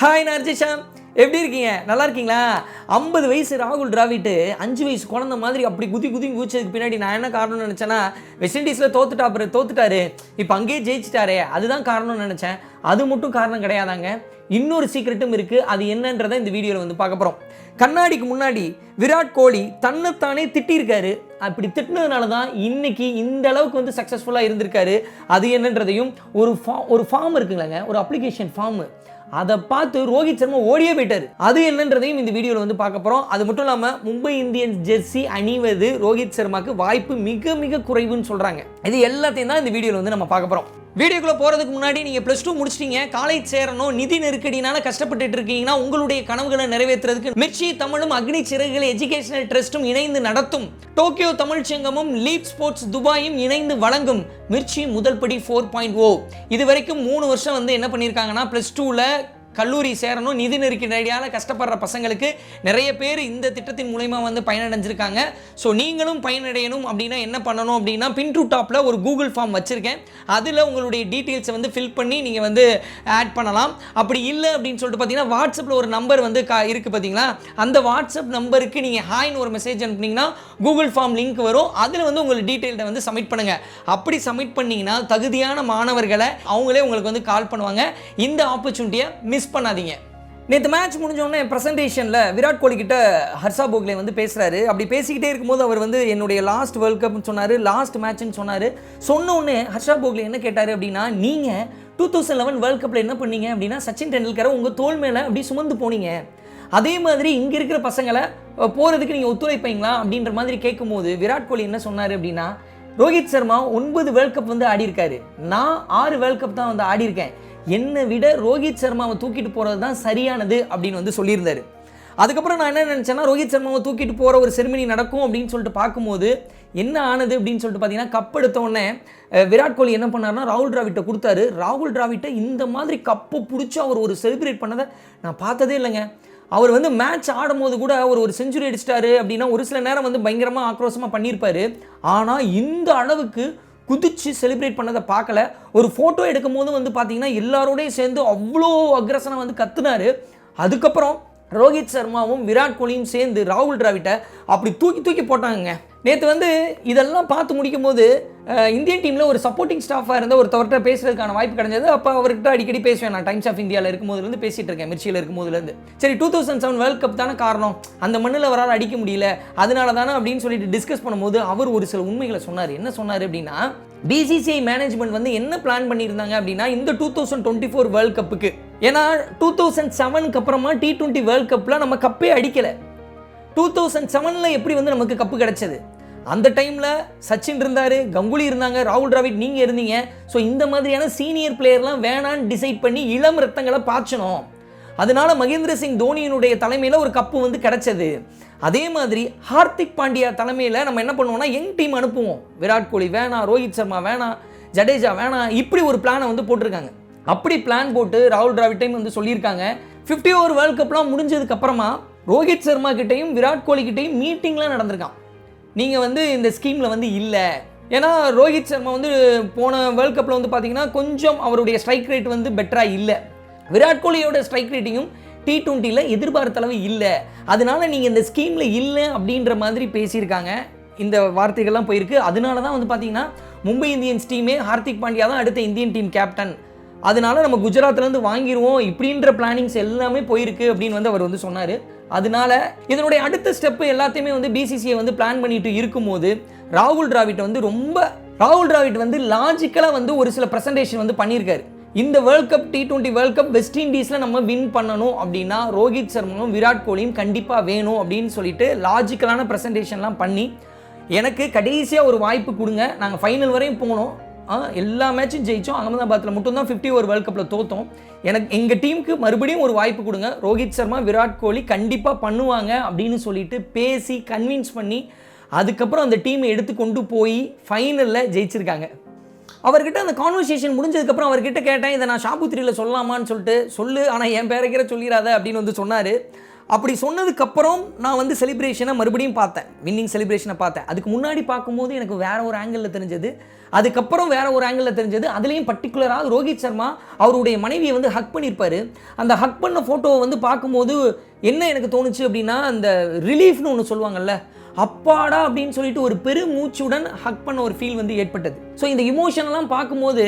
Hi நர்ஜிஷாம் எப்படி இருக்கீங்க? நல்லா இருக்கீங்களா? ஐம்பது வயசு ராகுல் டிராவிட்டு அஞ்சு வயசு குழந்த மாதிரி அப்படி குதி குதி குதிச்சதுக்கு பின்னாடி நான் என்ன காரணம்னு நினச்சேன்னா வெஸ்ட் இண்டீஸில் தோத்துட்டா அப்புறம் தோத்துட்டாரு. இப்போ அங்கேயே ஜெயிச்சிட்டாரே. அதுதான் காரணம்னு நினச்சேன். அது மட்டும் காரணம் கிடையாதாங்க. இன்னொரு சீக்ரெட்டும் இருக்குது அது என்னன்றதை இந்த வீடியோவில் வந்து பார்க்க போகிறோம் கண்ணாடிக்கு முன்னாடி விராட் கோலி தன்னைத்தானே திட்டியிருக்காரு. அப்படி திட்டினதுனால தான் இன்னைக்கு இந்த அளவுக்கு வந்து சக்ஸஸ்ஃபுல்லாக இருந்திருக்காரு. அது என்னன்றதையும் ஒரு ஃபா ஒரு ஃபார்ம் இருக்குங்களேங்க. ஒரு அப்ளிகேஷன் ஃபார்மு அதை பார்த்து ரோஹித் சர்மா ஓடியே போயிட்டார். அது என்னன்றதையும் இந்த வீடியோவில் வந்து பார்க்க போகிறோம் அது மட்டும் இல்லாமல் மும்பை இந்தியன்ஸ் ஜெர்சி அணிவது ரோஹித் சர்மாக்கு வாய்ப்பு மிக மிக குறைவுன்னு சொல்கிறாங்க இது எல்லாத்தையும் தான் இந்த வீடியோவில் வந்து நம்ம பார்க்க போகிறோம் வீடியோக்குள்ளே போகிறதுக்கு முன்னாடி நீங்கள் ப்ளஸ் டூ முடிச்சிட்டீங்க. காலேஜ் சேரணும். நிதி நெருக்கடினால கஷ்டப்பட்டுட்டு இருக்கீங்கன்னா உங்களுடைய கனவுகளை நிறைவேற்றுறதுக்கு மிர்ச்சி தமிழும் அக்னி சிறகுகள் எஜுகேஷனல் ட்ரஸ்ட்டும் இணைந்து நடத்தும். டோக்கியோ தமிழ் சங்கமும் லீப் ஸ்போர்ட்ஸ் துபாயும் இணைந்து வழங்கும். மிர்ச்சி முதல் படி ஃபோர் பாயிண்ட் ஓ oh. இது வரைக்கும் மூணு வருஷம் வந்து என்ன பண்ணியிருக்காங்கன்னா ப்ளஸ் டூவில் கல்லூரி சேரணும் நிதி நெருக்கடியால் கஷ்டப்படுற பசங்களுக்கு நிறைய பேர் இந்த திட்டத்தின் மூலயமா வந்து பயனடைஞ்சிருக்காங்க. ஸோ நீங்களும் பயனடையணும் அப்படின்னா என்ன பண்ணணும் அப்படின்னா பின் டு டாப்பில் ஒரு கூகுள் ஃபார்ம் வச்சுருக்கேன். அதில் உங்களுடைய டீட்டெயில்ஸை வந்து ஃபில் பண்ணி நீங்கள் வந்து ஆட் பண்ணலாம். அப்படி இல்லை அப்படின்னு சொல்லிட்டு பார்த்தீங்கன்னா வாட்ஸ்அப்பில் ஒரு நம்பர் வந்து கா இருக்குது பார்த்தீங்களா? அந்த வாட்ஸ்அப் நம்பருக்கு நீங்கள் ஹாய்னு ஒரு மெசேஜ் அனுப்புனீங்கன்னா கூகுள் ஃபார்ம் லிங்க் வரும். அதில் வந்து உங்கள் டீட்டெயில்டை வந்து சப்மிட் பண்ணுங்கள் அப்படி சப்மிட் பண்ணிங்கன்னா தகுதியான மாணவர்களை அவங்களே உங்களுக்கு வந்து கால் பண்ணுவாங்க. இந்த ஆப்பர்ச்சுனிட்டியை மிஸ் பண்ணாதீங்க. நேற்று மேட்ச் முடிஞ்சோடனே ப்ரெசன்டேஷனில் விராட் கோலி கிட்ட ஹர்ஷா போக்லே வந்து பேசுகிறாரு அப்படி பேசிக்கிட்டே இருக்கும்போது அவர் வந்து என்னுடைய லாஸ்ட் வேர்ல்ட் கப்னு சொன்னார் லாஸ்ட் மேட்ச்னு சொன்னார். சொன்ன ஹர்ஷா போக்லே என்ன கேட்டார் அப்படின்னா நீங்கள் டூ தௌசண்ட் லெவன் வேர்ல்ட் கப்பில் என்ன பண்ணீங்க? அப்படின்னா சச்சின் டெண்டுல்கரை உங்கள் தோல் மேலே அப்படி சுமந்து போனீங்க. அதே மாதிரி இங்கே இருக்கிற பசங்களை போகிறதுக்கு நீங்கள் ஒத்துழைப்பீங்களா? அப்படின்ற மாதிரி கேட்கும்போது விராட் கோலி என்ன சொன்னார் அப்படின்னா ரோஹித் சர்மா ஒன்பது வேர்ல்ட் கப் வந்து ஆடி இருக்காரு நான் ஆறு வேர்ல்ட் கப் தான் வந்து ஆடி இருக்கேன் என்னை விட ரோஹித் சர்மாவை தூக்கிட்டு போகிறது தான் சரியானது அப்படின்னு வந்து சொல்லியிருந்தார். அதுக்கப்புறம் நான் என்ன நினச்சேன்னா ரோஹித் சர்மாவை தூக்கிட்டு போகிற ஒரு செருமனி நடக்கும் அப்படின்னு சொல்லிட்டு பார்க்கும்போது என்ன ஆனது அப்படின்னு சொல்லிட்டு பார்த்தீங்கன்னா கப் எடுத்த உடனே விராட் கோலி என்ன பண்ணாருன்னா ராகுல் டிராவிட்டை கொடுத்தாரு. ராகுல் டிராவிட்டை இந்த மாதிரி கப்பை பிடிச்சி அவர் ஒரு செலிப்ரேட் பண்ணதை நான் பார்த்ததே இல்லைங்க. அவர் வந்து மேட்ச் ஆடும்போது கூட அவர் ஒரு செஞ்சுரி அடிச்சிட்டாரு அப்படின்னா ஒரு சில நேரம் வந்து பயங்கரமாக ஆக்ரோஷமாக பண்ணியிருப்பார். ஆனால் இந்த அளவுக்கு குதிச்சு செலிப்ரேட் பண்ணதை பார்க்கல. ஒரு ஃபோட்டோ எடுக்கும் போது வந்து பார்த்தீங்கன்னா எல்லாரோடையும் சேர்ந்து அவ்வளோ அக்ரஸனை வந்து கத்துனாரு. அதுக்கப்புறம் ரோஹித் சர்மாவும் விராட் கோலியும் சேர்ந்து ராகுல் டிராவிட்டை அப்படி தூக்கி தூக்கி போட்டாங்க நேற்று வந்து இதெல்லாம் பார்த்து முடிக்கும் போது இந்தியன் டீமில் ஒரு சப்போர்ட்டிங் ஸ்டாஃபாக இருந்த ஒருத்தவர்கிட்ட பேசுறதுக்கான வாய்ப்பு கிடைச்சது அப்போ அவர்கிட்ட அடிக்கடி பேசுவேன் நான். டைம்ஸ் ஆஃப் இந்தியாவில் இருக்கும்போதுலேருந்து பேசிகிட்டு இருக்கேன். மிர்ச்சியில் இருக்கும்போதுலேருந்து. சரி two thousand seven world cup தானே காரணம். அந்த மண்ணில் அவரால் அடிக்க முடியல. அதனால தானே அப்படின்னு சொல்லிட்டு டிஸ்கஸ் பண்ணும்போது அவர் ஒரு சில உண்மைகளை சொன்னார். என்ன சொன்னார் அப்படின்னா பிசிசிஐ மேனேஜ்மெண்ட் வந்து என்ன பிளான் பண்ணியிருந்தாங்க அப்படின்னா இந்த two thousand twenty four world கப்புக்கு ஏன்னா டூ தௌசண்ட் செவனுக்கு அப்புறமா டி டுவெண்ட்டி வேர்ல்ட் கப்பில் நம்ம கப்பே அடிக்கலை. டூ தௌசண்ட் செவனில் எப்படி வந்து நமக்கு கப்பு கிடைச்சது? அந்த டைமில் சச்சின் இருந்தார் கங்குலி இருந்தாங்க ராகுல் டிராவிட் நீங்கள் இருந்தீங்க. ஸோ இந்த மாதிரியான சீனியர் பிளேயர்லாம் வேணான்னு டிசைட் பண்ணி இளம் ரத்தங்களை பாய்ச்சணும் அதனால மகேந்திர சிங் தோனியினுடைய தலைமையில் ஒரு கப்பு வந்து கிடச்சது. அதே மாதிரி ஹார்திக் பாண்டியா தலைமையில் நம்ம என்ன பண்ணுவோம்னா யங் டீம் அனுப்புவோம். விராட் கோலி வேணாம் ரோஹித் சர்மா வேணாம் ஜடேஜா வேணாம் இப்படி ஒரு பிளானை வந்து போட்டிருக்காங்க. அப்படி பிளான் போட்டு ராகுல் டிராவிட்டையும் வந்து சொல்லியிருக்காங்க. 50 ஓவர் வேர்ல்ட் கப்லாம் முடிஞ்சதுக்கு அப்புறமா ரோஹித் சர்மா கிட்டையும் விராட் கோலி கிட்டையும் மீட்டிங்லாம் நடந்திருக்கான் நீங்கள் வந்து இந்த ஸ்கீமில் வந்து இல்லை. ஏன்னா ரோஹித் சர்மா வந்து போன வேர்ல்ட் கப்பில் வந்து பார்த்தீங்கன்னா கொஞ்சம் அவருடைய ஸ்ட்ரைக் ரேட் வந்து பெட்டராக இல்லை. விராட் கோலியோட ஸ்ட்ரைக் ரேட்டிங்கும் டி டுவெண்ட்டியில் எதிர்பார்த்த அளவு இல்லை. அதனால நீங்கள் இந்த ஸ்கீமில் இல்லை அப்படின்ற மாதிரி பேசியிருக்காங்க. இந்த வார்த்தைகள்லாம் போயிருக்கு. அதனால தான் வந்து பார்த்தீங்கன்னா மும்பை இந்தியன்ஸ் டீமே ஹார்திக் பாண்டியா தான் அடுத்த இந்தியன் டீம் கேப்டன் அதனால நம்ம குஜராத்லேருந்து வாங்கிடுவோம் இப்படின்ற பிளானிங்ஸ் எல்லாமே போயிருக்கு அப்படின்னு வந்து அவர் வந்து சொன்னார். அதனால இதனுடைய அடுத்த ஸ்டெப்பு எல்லாத்தையுமே வந்து பிசிசிஐ வந்து பிளான் பண்ணிட்டு இருக்கும்போது ராகுல் டிராவிட் வந்து ரொம்ப ராகுல் டிராவிட் வந்து லாஜிக்கலாக வந்து ஒரு சில ப்ரெசன்டேஷன் வந்து பண்ணியிருக்காரு. இந்த world cup T twenty world cup West இண்டீஸில் நம்ம வின் பண்ணணும் அப்படின்னா ரோஹித் சர்மாவும் விராட் கோலியும் கண்டிப்பாக வேணும் அப்படின்னு சொல்லிட்டு லாஜிக்கலான ப்ரெசன்டேஷன்லாம் பண்ணி எனக்கு கடைசியாக ஒரு வாய்ப்பு கொடுங்க. நாங்கள் ஃபைனல் வரையும் போனோம். எல்லா மேட்சும் ஜெயிச்சோம். அகமதாபாத்தில் மட்டும்தான் ஃபிஃப்டி ஓவர் வேர்ல்ட் கப்பில் தோத்தோம். எனக்கு எங்கள் டீமுக்கு மறுபடியும் ஒரு வாய்ப்பு கொடுங்க. ரோஹித் சர்மா விராட் கோலி கண்டிப்பாக பண்ணுவாங்க அப்படின்னு சொல்லிட்டு பேசி கன்வின்ஸ் பண்ணி அதுக்கப்புறம் அந்த டீமை எடுத்து கொண்டு போய் ஃபைனலில் ஜெயிச்சிருக்காங்க. அவர்கிட்ட அந்த கான்வர்சேஷன் முடிஞ்சதுக்கப்புறம் அவர்கிட்ட கேட்டேன் இதை நான் ஷாபுத்திரியில் சொல்லலாமான்னு சொல்லிட்டு சொல்லு. ஆனால் என் பேரைக்கிற சொல்லிடாத அப்படின்னு வந்து சொன்னார். அப்படி சொன்னதுக்கப்புறம் நான் வந்து செலிப்ரேஷனை மறுபடியும் பார்த்தேன். வின்னிங் செலிப்ரேஷனை பார்த்தேன். அதுக்கு முன்னாடி பார்க்கும்போது எனக்கு வேற ஒரு ஆங்கிளில் தெரிஞ்சது. அதுக்கப்புறம் வேற ஒரு ஆங்கிளில் தெரிஞ்சது. அதுலேயும் பர்டிகுலராக ரோஹித் சர்மா அவருடைய மனைவியை வந்து ஹக் பண்ணியிருப்பார். அந்த ஹக் பண்ண ஃபோட்டோவை வந்து பார்க்கும்போது என்ன எனக்கு தோணுச்சு அப்படின்னா அந்த ரிலீஃப்னு ஒன்று சொல்லுவாங்கல்ல அப்பாடா அப்படின்னு சொல்லிட்டு ஒரு பெரு மூச்சுடன் ஹக் பண்ண ஒரு ஃபீல் வந்து ஏற்பட்டது. ஸோ இந்த இமோஷன்லாம் பார்க்கும்போது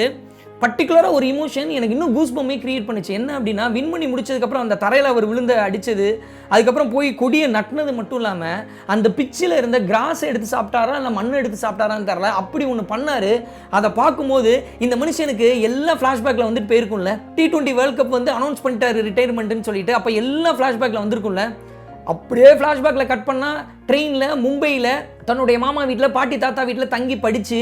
பர்டிகுலராக ஒரு இமோஷன் எனக்கு இன்னும் கூஸ் பொம்மை கிரியேட் பண்ணுச்சு. என்ன அப்படின்னா வின் பண்ணி முடிச்சதுக்கப்புறம் அந்த தரையில் அவர் விழுந்து அடித்தது அதுக்கப்புறம் போய் கொடியை நட்டினது மட்டும் இல்லாமல் அந்த பிச்சில் இருந்த கிராஸை எடுத்து சாப்பிட்டாரா இல்லை மண் எடுத்து சாப்பிட்டாரான்னு தெரில அப்படி ஒன்று பண்ணார். அதை பார்க்கும்போது இந்த மனுஷனுக்கு எல்லா ஃப்ளாஷ்பேக்கில் வந்துட்டு போயிருக்கும்ல. டி டுவெண்ட்டி வேர்ல்ட் கப் வந்து அனௌன்ஸ் பண்ணிட்டாரு ரிட்டையர்மெண்ட்னு சொல்லிட்டு. அப்போ எல்லா ஃப்ளாஷ்பேக்கில் வந்திருக்கும்ல. அப்படியே ஃப்ளாஷ்பேக்கில் கட் பண்ணால் ட்ரெயினில் மும்பையில் தன்னுடைய மாமா வீட்டில் பாட்டி தாத்தா வீட்டில் தங்கி படித்து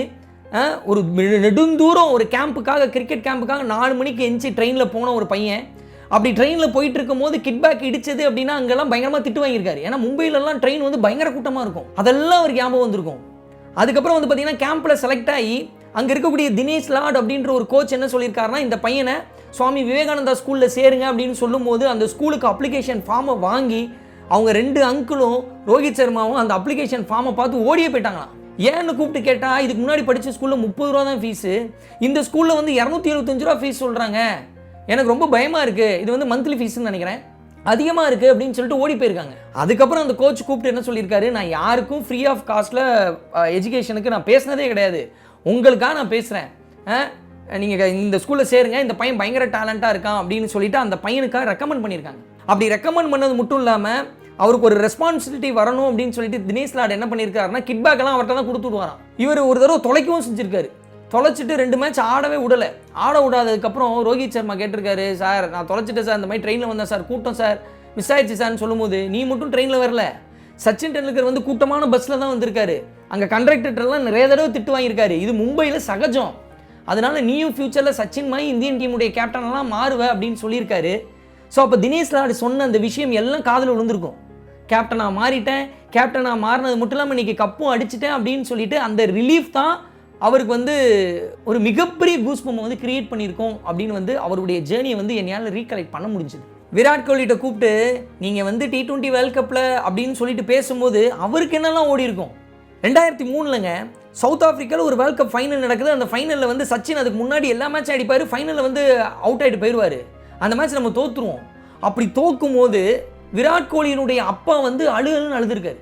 ஒரு நெடுந்தூரம் ஒரு கேம்புக்காக கிரிக்கெட் கேம்புக்காக நாலு மணிக்கு எந்திச்சு ட்ரெயினில் போன ஒரு பையன். அப்படி ட்ரெயினில் போயிட்டு இருக்கும்போது கிட்பேக் இடிச்சது அப்படின்னா அங்கெல்லாம் பயங்கரமாக திட்டு வாங்கியிருக்காரு. ஏன்னா மும்பையிலலாம் ட்ரெயின் வந்து பயங்கர கூட்டமாக இருக்கும். அதெல்லாம் ஒரு ஞாபகம் வந்திருக்கும். அதுக்கப்புறம் வந்து பார்த்தீங்கன்னா கேம்பில் செலக்ட் ஆகி அங்கே இருக்கக்கூடிய தினேஷ் லாட் அப்படின்ற ஒரு கோச் என்ன சொல்லியிருக்காருன்னா இந்த பையனை சுவாமி விவேகானந்தா ஸ்கூலில் சேருங்க அப்படின்னு சொல்லும்போது அந்த ஸ்கூலுக்கு அப்ளிகேஷன் ஃபார்மை வாங்கி அவங்க ரெண்டு அங்கிளும் ரோஹித் சர்மாவும் அந்த அப்ளிகேஷன் ஃபார்மை பார்த்து ஓடியே போயிட்டாங்களாம். ஏன்னு கூப்பிட்டு கேட்டால் இதுக்கு முன்னாடி படித்த ஸ்கூலில் முப்பது ரூபா தான் ஃபீஸு இந்த ஸ்கூலில் வந்து இரநூத்தி எழுபத்தஞ்சு ரூபா ஃபீஸ் சொல்கிறாங்க எனக்கு ரொம்ப பயமாக இருக்குது இது வந்து மந்த்லி ஃபீஸ்ன்னு நினைக்கிறேன். அதிகமாக இருக்குது அப்படின்னு சொல்லிட்டு ஓடி போயிருக்காங்க. அதுக்கப்புறம் அந்த கோச் கூப்பிட்டு என்ன சொல்லியிருக்காரு? நான் யாருக்கும் ஃப்ரீ ஆஃப் காஸ்ட்டில் எஜுகேஷனுக்கு நான் பேசினதே கிடையாது. உங்களுக்காக நான் பேசுகிறேன் நீங்கள் இந்த ஸ்கூலில் சேருங்க. இந்த பையன் பயங்கர டேலண்ட்டாக இருக்கான் அப்படின்னு சொல்லிட்டு அந்த பையனுக்காக ரெக்கமெண்ட் பண்ணியிருக்காங்க. அப்படி ரெக்கமெண்ட் பண்ணது மட்டும் இல்லாமல் அவருக்கு ஒரு ரெஸ்பான்சிபிலிட்டி வரணும் அப்படின்னு சொல்லிட்டு தினேஷ் லாட் என்ன பண்ணியிருக்காருன்னா கிட்பேக்கெல்லாம் அவர்கிட்ட தான் கொடுத்து விடுவாராம். இவர் ஒரு தடவை தொலைக்கவும் செஞ்சிருக்காரு. தொலைச்சிட்டு ரெண்டு மேட்ச் ஆடவே விடலை. ஆட விடாததுக்கப்புறம் ரோஹித் சர்மா கேட்டிருக்காரு சார் நான் தொலைச்சிட்டேன் சார் இந்த மாதிரி ட்ரெயினில் வந்தேன் சார் கூட்டம் சார் மிஸ் ஆயிடுச்சு சார்னு சொல்லும்போது நீ மட்டும் ட்ரெயினில் வரல. சச்சின் டெண்டுல்கர் வந்து கூட்டமான பஸ்ஸில் தான் வந்திருக்காரு. அங்கே கண்டக்டர்லாம் நிறைய தடவை திட்டு வாங்கியிருக்காரு. இது மும்பையில் சகஜம். அதனால நீயும் ஃபியூச்சரில் சச்சின் மாதிரி இந்தியன் டீமுடைய கேப்டனெல்லாம் மாறுவ அப்படின்னு சொல்லியிருக்காரு. ஸோ அப்போ தினேஷ் லாடு சொன்ன அந்த விஷயம் எல்லாம் காதில் விழுந்திருக்கும். கேப்டனாக மாறிட்டேன். கேப்டனாக மாறினது மட்டும் இல்லாமல் இன்னைக்கு கப்பும் அடிச்சிட்டேன் அப்படின்னு சொல்லிட்டு அந்த ரிலீஃப் தான் அவருக்கு வந்து ஒரு மிகப்பெரிய கூஸ்பம் வந்து கிரியேட் பண்ணியிருக்கோம் அப்படின்னு வந்து அவருடைய ஜேர்னியை வந்து என்னால் ரீகலெக்ட் பண்ண முடிஞ்சுது. விராட் கோலிகிட்ட கூப்பிட்டு நீங்கள் வந்து டி டுவெண்ட்டி வேர்ல்ட் கப்பில் அப்படின்னு சொல்லிட்டு பேசும்போது அவருக்கு என்னெல்லாம் ஓடி இருக்கும்? ரெண்டாயிரத்தி மூணுலங்க சவுத் ஆஃப்ரிக்காவில் ஒரு வேர்ல்ட் கப் ஃபைனல் நடக்குது. அந்த ஃபைனலில் வந்து சச்சின் அதுக்கு முன்னாடி எல்லா மேட்சும் அடிப்பார். ஃபைனலில் வந்து அவுட் ஆகிட்டு போயிடுவார் அந்த மேட்ச் நம்ம தோற்றுருவோம் அப்படி தோக்கும் போது விராட் கோலியினுடைய அப்பா வந்து அழுகல்னு அழுதுருக்காரு.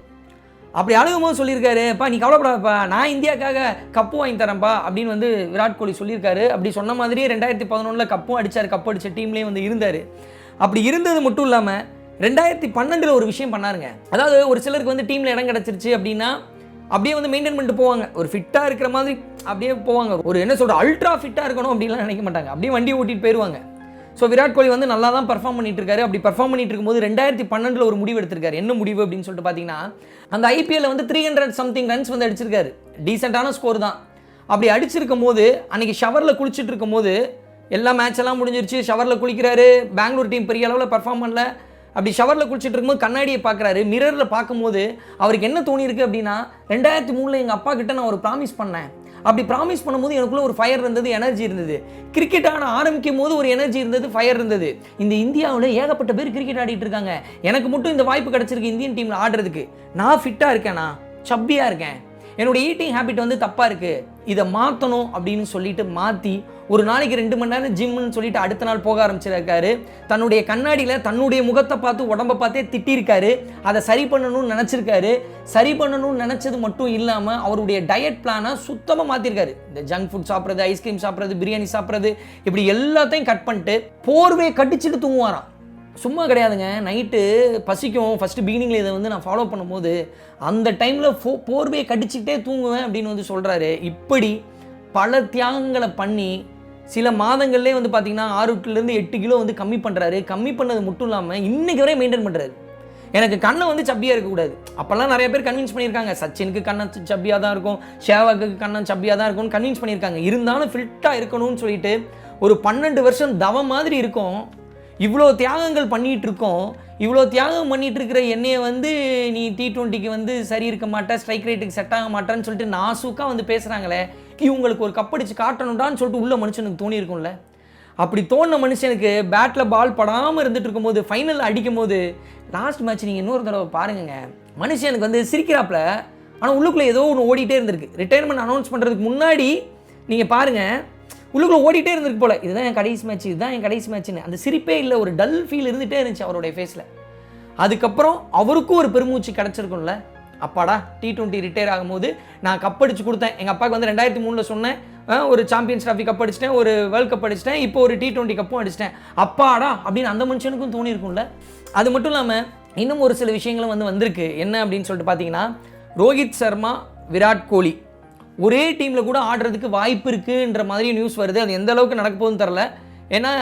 அப்படி அழுகும் போது சொல்லியிருக்காரு பா நீ கவலைப்படாதப்பா நான் இந்தியாக்காக கப்பு வாங்கி தரேன்ப்பா அப்படின்னு வந்து விராட் கோலி சொல்லியிருக்காரு. அப்படி சொன்ன மாதிரியே ரெண்டாயிரத்தி பதினொன்றில் கப்பும் அடித்தார் கப்பு அடிச்ச டீம்லேயே வந்து இருந்தார். அப்படி இருந்தது மட்டும் இல்லாமல் ரெண்டாயிரத்தி பன்னெண்டில் ஒரு விஷயம் பண்ணாருங்க. அதாவது ஒரு சிலருக்கு வந்து டீமில் இடம் கிடச்சிருச்சு அப்படின்னா அப்படியே வந்து மெயின்டைன் பண்ணிட்டு போவாங்க. ஒரு ஃபிட்டாக இருக்கிற மாதிரி அப்படியே போவாங்க. ஒரு என்ன சொல்கிற அல்ட்ரா ஃபிட்டாக இருக்கணும் அப்படின்லாம் நினைக்க மாட்டாங்க. அப்படியே வண்டி ஓட்டிட்டு போயிடுவாங்க ஸோ விராட் கோலி வந்து நல்லா தான் பர்ஃபார்ம் பண்ணிட்டு இருக்காரு அப்படி பர்ஃபார்ம் பண்ணிட்டு இருக்கும்போது ரெண்டாயிரத்தி பன்னெண்டில் ஒரு முடிவு எடுத்திருக்காரு. என்ன முடிவு அப்படின்னு சொல்லிட்டு பார்த்தீங்கன்னா அந்த ஐபிஎல்ல வந்து த்ரீ ஹண்ட்ரட் சம்திங் ரன்ஸ் வந்து அடிச்சிருக்காரு. டீசெண்டான ஸ்கோர் தான். அப்படி அடிச்சிருக்கும் போது அன்னைக்கு ஷவரில் குளிச்சுட்டு இருக்கும் போது எல்லா மேட்ச் எல்லாம் முடிஞ்சிருச்சு. ஷவரில் குளிக்கிறாரு. பெங்களூர் டீம் பெரிய அளவில் பர்ஃபார்ம் பண்ணல. அப்படி ஷவரில் குளிச்சுட்டு இருக்கும்போது கண்ணாடியை பார்க்குறாரு மிரரில் பார்க்கும்போது அவருக்கு என்ன தோணியிருக்கு அப்படின்னா ரெண்டாயிரத்தி மூணில் எங்கள் அப்பா கிட்ட நான் ஒரு ப்ராமிஸ் பண்ணேன். அப்படி ப்ராமிஸ் பண்ணும்போது எனக்குள்ள ஒரு ஃபயர் இருந்தது எனர்ஜி இருந்தது. கிரிக்கெட் ஆன ஆரம்பிக்கும் போது ஒரு எனர்ஜி இருந்தது ஃபயர் இருந்தது. இந்த இந்தியாவில் ஏகப்பட்ட பேர் கிரிக்கெட் ஆடிட்டு இருக்காங்க. எனக்கு மட்டும் இந்த வாய்ப்பு கிடைச்சிருக்கு இந்தியன் டீமில் ஆடுறதுக்கு. நான் ஃபிட்டாக இருக்கேனா? சப்பியாக இருக்கேன். என்னோட ஈட்டிங் ஹேபிட் வந்து தப்பாக இருக்குது இதை மாற்றணும் அப்படின்னு சொல்லிட்டு மாற்றி ஒரு நாளைக்கு ரெண்டு மணி நேரம் ஜிம்னு சொல்லிட்டு அடுத்த நாள் போக ஆரம்பிச்சிருக்காரு. தன்னுடைய கண்ணாடியில் தன்னுடைய முகத்தை பார்த்து உடம்பை பார்த்தே திட்டிருக்காரு. அதை சரி பண்ணணும்னு நினச்சிருக்காரு. சரி பண்ணணும்னு நினச்சது மட்டும் இல்லாமல் அவருடைய டயட் பிளானை சுத்தமாக மாற்றிருக்காரு இந்த ஜங்க் ஃபுட் சாப்பிட்றது ஐஸ்கிரீம் சாப்பிட்றது பிரியாணி சாப்பிட்றது இப்படி எல்லாத்தையும் கட் பண்ணிட்டு போர்வே கட்டிச்சிட்டு தூங்குவாராம். சும்மா கிடையாதுங்க. நைட்டு பசிக்கும். ஃபஸ்ட்டு பிகினிங்கில் இதை வந்து நான் ஃபாலோ பண்ணும்போது அந்த டைமில் ஃபோ போர்வையை கடிச்சிக்கிட்டே தூங்குவேன் அப்படின்னு வந்து சொல்கிறாரு இப்படி பல தியாகங்களை பண்ணி சில மாதங்கள்லேயே வந்து பார்த்திங்கன்னா ஆறுலேருந்து எட்டு கிலோ வந்து கம்மி பண்ணுறாரு கம்மி பண்ணது மட்டும் இல்லாமல் இன்னைக்கு வரையும் மெயின்டைன் பண்ணுறாரு எனக்கு கண்ணை வந்து சப்பியாக இருக்கக்கூடாது அப்போல்லாம் நிறைய பேர் கன்வின்ஸ் பண்ணியிருக்காங்க. சச்சினுக்கு கண்ணை சப்பியாக தான் இருக்கும். ஷேவாக்கு கண்ணை சப்பியாக தான் இருக்கும்னு கன்வின்ஸ் பண்ணியிருக்காங்க. இருந்தாலும் ஃபில்ட்டாக இருக்கணும்னு சொல்லிட்டு ஒரு பன்னெண்டு வருஷம் தவம் மாதிரி இருக்கும். இவ்வளோ தியாகங்கள் பண்ணிகிட்டு இருக்கோம் இவ்வளோ தியாகம் பண்ணிகிட்ருக்கிற இருக்கிற வந்து நீ டி டுவெண்ட்டிக்கு வந்து சரி இருக்க மாட்டேன் ஸ்ட்ரைக் ரேட்டுக்கு செட் ஆக மாட்டேன்னு சொல்லிட்டு நாசூக்காக வந்து பேசுகிறாங்களே இவங்களுக்கு ஒரு கப்படிச்சு காட்டணும்டான்னு சொல்லிட்டு உள்ள மனுஷனுக்கு தோணியிருக்கும்ல. அப்படி தோணின மனுஷனுக்கு பேட்டில் பால் படாமல் இருந்துட்டு இருக்கும்போது ஃபைனல் அடிக்கும் போது லாஸ்ட் மேட்ச் நீங்கள் இன்னொரு தடவை பாருங்கங்க. மனுஷனுக்கு வந்து சிரிக்கிறாப்புல ஆனால் உள்ளுக்குள்ளே ஏதோ ஒன்று ஓடிட்டே இருந்திருக்கு. ரிட்டையர்மெண்ட் அனௌன்ஸ் பண்ணுறதுக்கு முன்னாடி நீங்கள் பாருங்கள் உள்ளுக்குள்ளே ஓடிட்டே இருந்திருக்கு போல. இதுதான் என் கடைசி மேட்ச் இதுதான் என் கடைசி மேட்ச்னு அந்த சிரிப்பே இல்லை ஒரு டல் ஃபீல் இருந்துகிட்டே இருந்துச்சு அவருடைய ஃபேஸில் அதுக்கப்புறம் அவருக்கும் ஒரு பெருமூச்சு கிடச்சிருக்கும்ல. அப்பாடா டி டுவெண்ட்டி ரிட்டையர் ஆகும்போது நான் கப் அடிச்சு கொடுத்தேன். எங்கள் அப்பாவுக்கு வந்து ரெண்டாயிரத்தி மூணில் சொன்னேன். ஒரு சாம்பியன்ஸ் ட்ராஃபி கப் அடிச்சிட்டேன் ஒரு வேர்ல்ட் கப் அடிச்சிட்டேன் இப்போ ஒரு டி டுவெண்ட்டி கப்பும் அடிச்சிட்டேன். அப்பாடா அப்படின்னு அந்த மனுஷனுக்கும் தோணியிருக்கும்ல. அது மட்டும் இல்லாமல் இன்னும் ஒரு சில விஷயங்களும் வந்து வந்திருக்கு. என்ன அப்படின்னு சொல்லிட்டு பார்த்தீங்கன்னா ரோஹித் சர்மா விராட் கோலி. ஒரே டீமில் கூட ஆடுறதுக்கு வாய்ப்பு இருக்குன்ற மாதிரி நியூஸ் வருது. அது எந்த அளவுக்கு நடக்க போகுதுன்னு தெரில ஏன்னா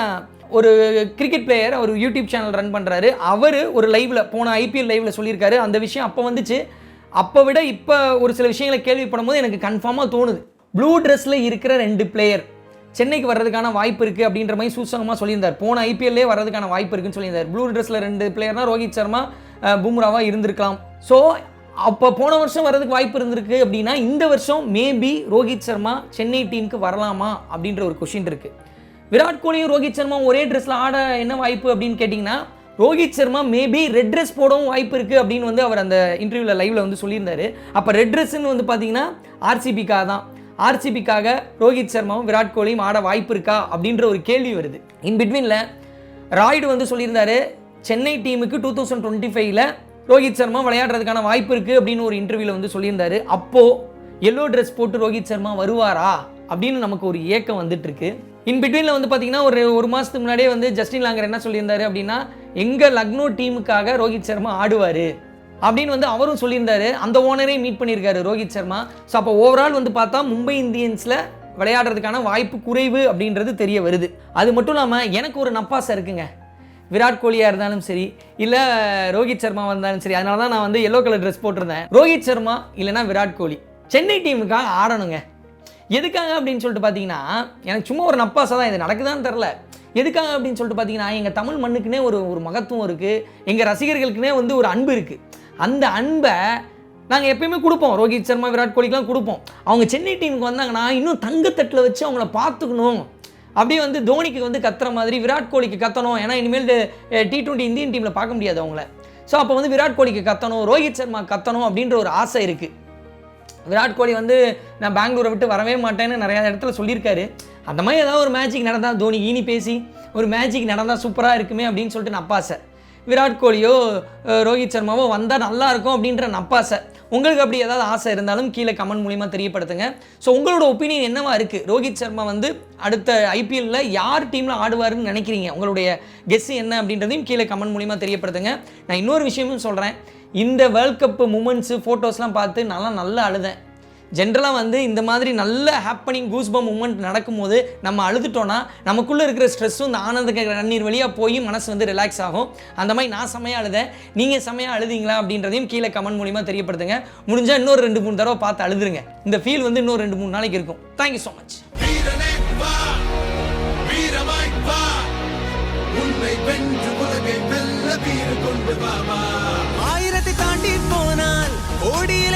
ஒரு கிரிக்கெட் பிளேயர் அவர் யூடியூப் சேனல் ரன் பண்ணுறாரு அவர் ஒரு லைவில் போன ஐபிஎல் லைவில் சொல்லியிருக்காரு. அந்த விஷயம் அப்போ வந்துச்சு. அப்போ விட இப்போ ஒரு சில விஷயங்களை கேள்விப்படும் போது எனக்கு கன்ஃபார்மாக தோணுது. ப்ளூ ட்ரெஸ்ஸில் இருக்கிற ரெண்டு பிளேயர் சென்னைக்கு வர்றதுக்கான வாய்ப்பு இருக்குது அப்படின்ற மாதிரி சூசகமாக சொல்லியிருந்தார். போன ஐபிஎல்லே வர்றதுக்கான வாய்ப்பு இருக்குன்னு சொல்லியிருந்தார். ப்ளூ ட்ரெஸ்ஸில் ரெண்டு பிளேயர்னா ரோஹித் சர்மா பும்ராவாக இருந்திருக்கலாம். ஸோ அப்போ போன வருஷம் வர்றதுக்கு வாய்ப்பு இருந்திருக்கு அப்படின்னா இந்த வருஷம் மேபி ரோஹித் சர்மா சென்னை டீமுக்கு வரலாமா அப்படின்ற ஒரு கொஷின் இருக்கு. விராட் கோலியும் ரோஹித் சர்மா ஒரே ட்ரெஸ்ல ஆட என்ன வாய்ப்பு அப்படின்னு கேட்டிங்கன்னா Rohit Sharma maybe red dress போடவும் வாய்ப்பு இருக்குது அப்படின்னு வந்து அவர் அந்த இன்டர்வியூவில் லைவ்ல வந்து சொல்லியிருந்தாரு. அப்போ ரெட் ட்ரெஸ்ன்னு வந்து பார்த்தீங்கன்னா ஆர்சிபிக்காக தான். ஆர்சிபிக்காக ரோஹித் சர்மாவும் விராட் கோலியும் ஆட வாய்ப்பு இருக்கா அப்படின்ற ஒரு கேள்வி வருது. இன் பிட்வீனில் ராய்டு வந்து சொல்லியிருந்தாரு சென்னை டீமுக்கு டூ தௌசண்ட் டுவெண்ட்டி ஃபைவ்ல ரோஹித் சர்மா விளையாடுறதுக்கான வாய்ப்பு இருக்குது அப்படின்னு ஒரு இன்டர்வியூவில் வந்து சொல்லியிருந்தாரு. அப்போது எல்லோ ட்ரெஸ் போட்டு ரோஹித் சர்மா வருவாரா அப்படின்னு நமக்கு ஒரு ஏக்கம் வந்துட்டு இருக்கு. இன் பிட்வீனில் வந்து பார்த்தீங்கன்னா ஒரு ஒரு மாதத்துக்கு முன்னாடியே வந்து ஜஸ்டின் லாங்கர் என்ன சொல்லியிருந்தாரு அப்படின்னா எங்கள் லக்னோ டீமுக்காக ரோஹித் சர்மா ஆடுவார் அப்படின்னு வந்து அவரும் சொல்லியிருந்தாரு. அந்த ஓனரே மீட் பண்ணியிருக்காரு ரோஹித் சர்மா. ஸோ அப்போ ஓவரால் வந்து பார்த்தா மும்பை இந்தியன்ஸில் விளையாடுறதுக்கான வாய்ப்பு குறைவு அப்படின்றது தெரிய வருது. அது மட்டும் இல்லாமல் எனக்கு ஒரு நப்பாசை இருக்குங்க. விராட் கோலியாக இருந்தாலும் சரி இல்லை ரோஹித் சர்மா வந்தாலும் சரி அதனால தான் நான் வந்து எல்லோ கலர் ட்ரெஸ் போட்டிருந்தேன். ரோஹித் சர்மா இல்லைனா விராட் கோலி. சென்னை டீமுக்காக ஆடணுங்க. எதுக்காக அப்படின்னு சொல்லிட்டு பார்த்தீங்கன்னா எனக்கு சும்மா ஒரு நப்பாசை தான் இது நடக்குதான்னு தெரில எதுக்காக அப்படின்னு சொல்லிட்டு பார்த்தீங்கன்னா எங்கள் தமிழ் மண்ணுக்குனே ஒரு ஒரு மகத்துவம் இருக்குது எங்கள் ரசிகர்களுக்குனே வந்து ஒரு அன்பு இருக்குது அந்த அன்பை நாங்கள் எப்பயுமே கொடுப்போம். ரோஹித் சர்மா விராட் கோலிக்கெலாம் கொடுப்போம். அவங்க சென்னை டீமுக்கு வந்தாங்கன்னா இன்னும் தங்கத்தட்டில் வச்சு அவங்கள பார்த்துக்கணும். அப்படியே வந்து தோனிக்கு வந்து கத்துற மாதிரி விராட் கோலிக்கு கத்தணும். ஏன்னா இனிமேல் டி டுவெண்ட்டி இந்தியன் டீமில் பார்க்க முடியாது அவங்கள. ஸோ அப்போ வந்து விராட் கோலிக்கு கத்தணும் ரோஹித் சர்மா கத்தணும் அப்படின்ற ஒரு ஆசை இருக்குது விராட் கோலி வந்து நான் பெங்களூரை விட்டு வரவே மாட்டேன்னு நிறையா இடத்துல சொல்லியிருக்காரு. அந்த மாதிரி ஏதாவது ஒரு மேஜிக் நடந்தால் தோனி ஈனி பேசி ஒரு மேஜிக் நடந்தால் சூப்பராக இருக்குமே அப்படின்னு சொல்லிட்டு நான் அப்பாசை விராட் கோலியோ ரோஹித் சர்மாவோ வந்தால் நல்லாயிருக்கும் அப்படின்ற நப்பாசை. உங்களுக்கு அப்படி ஏதாவது ஆசை இருந்தாலும் கீழே கமெண்ட் மூலிமா தெரியப்படுத்துங்க. ஸோ உங்களோட ஒப்பீனியன் என்னவா இருக்குது ரோஹித் சர்மா வந்து அடுத்த ஐபிஎல்ல யார் டீமில் ஆடுவாருன்னு நினைக்கிறீங்க? உங்களுடைய கெஸ் என்ன அப்படின்றதையும் கீழே கமெண்ட் மூலிமா தெரியப்படுத்துங்க. நான் இன்னொரு விஷயமும் சொல்கிறேன் இந்த வேர்ல்ட் கப் மூமெண்ட்ஸு ஃபோட்டோஸ்லாம் பார்த்து நல்லா நல்லா அழுதேன். ஜென்ரலாக வந்து இந்த மாதிரி நல்ல ஹாப்பனிங் கூஸ்பம் மூமெண்ட் நடக்கும்போது நம்ம அழுதுட்டோன்னா நமக்குள்ளே இருக்கிற ஸ்ட்ரெஸ்ஸும் இந்த ஆனந்த கண்ணீர் வழியாக போய் மனசு வந்து ரிலாக்ஸ் ஆகும். அந்த மாதிரி நான் செமையாக அழுதேன். நீங்கள் செமையாக அழுதீங்களா அப்படின்றதையும் கீழே கமெண்ட் மூலிமா தெரியப்படுத்துங்க. முடிஞ்சால் இன்னொரு ரெண்டு மூணு தடவை பார்த்து அழுதுருங்க. இந்த ஃபீல் வந்து இன்னும் ரெண்டு மூணு நாளைக்கு இருக்கும். தேங்க்யூ ஸோ மச் உன்னை வென்று உலகை வெல்ல கொண்டு ஆயிரத்தை தாண்டி போனால் ஓடியில்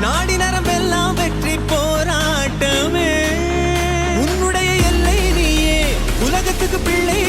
நாடி நரம்பெல்லாம் வெற்றி போராட்டமே. உன்னுடைய எல்லை நீயே. உலகத்துக்கு பிள்ளை